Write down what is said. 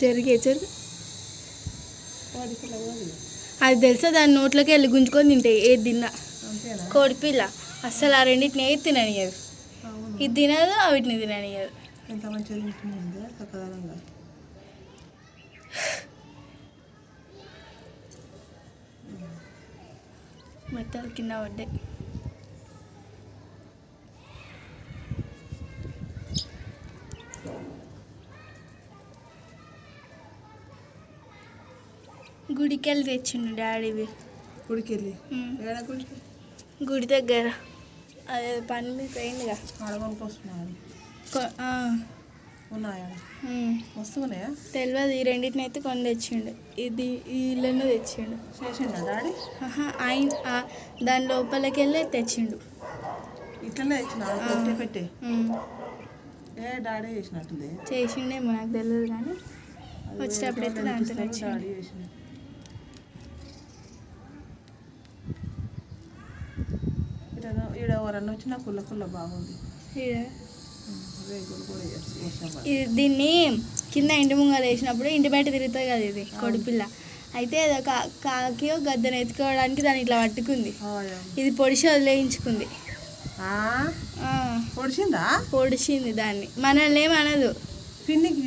పిల్ల కోడి అది తెలుసా? దాని నోట్లోకి వెళ్ళి గుంజుకొని తింటాయి ఏది తిన్నా? కోడిపిల్ల అస్సలు ఆ రెండింటిని ఏది తిననియదు. ఇది తినదు వీటిని తిననియదు. ఎంత మంచిగా తింటుంది చక్కదనంగా. మొత్తం కింద పడ్డాయి. గుడికి వెళ్ళి తెచ్చిండు డాడీవి గుడికి వెళ్ళి ఉమ్. ఏడ గుడికి? గుడి దగ్గర. అదే పని మీద పోయిందిగా ఉన్నాయా. వస్తున్నాయా? తెలియదు ఈ రెండింటిని అయితే కొని తెచ్చిండు. ఇది ఈ ఇల్లును తెచ్చిండు. డాడీ? ఆయన దాని లోపలికి వెళ్ళి తెచ్చిండు. ఇట్లనే తెచ్చినాడు పెట్టే. ఏ డాడీ చేసినట్టుంది? చేసిండేమో నాకు తెలియదు కానీ అది వచ్చేటప్పుడు అయితే దాంతో వాళ్ళు వచ్చిండు. డాడీ చేసిండు ఈడ ఎవరన్నా వచ్చినా కుల్ల కుల్ల బాగుంది. ఇది. దీన్ని కింద ఇంటి ముంగలు వేసినప్పుడు ఇంటి బయట తిరుగుతుంది కదా ఇది కొడిపిల్ల అయితే అది ఒక కాకి గద్దెను ఎత్తుకోవడానికి దాన్ని ఇట్లా పట్టుకుంది. ఇది పొడిచి వదిలేయించుకుంది. పొడిచిందా పొడిచింది దాన్ని. మనల్ని ఏమనదు పిన్నికి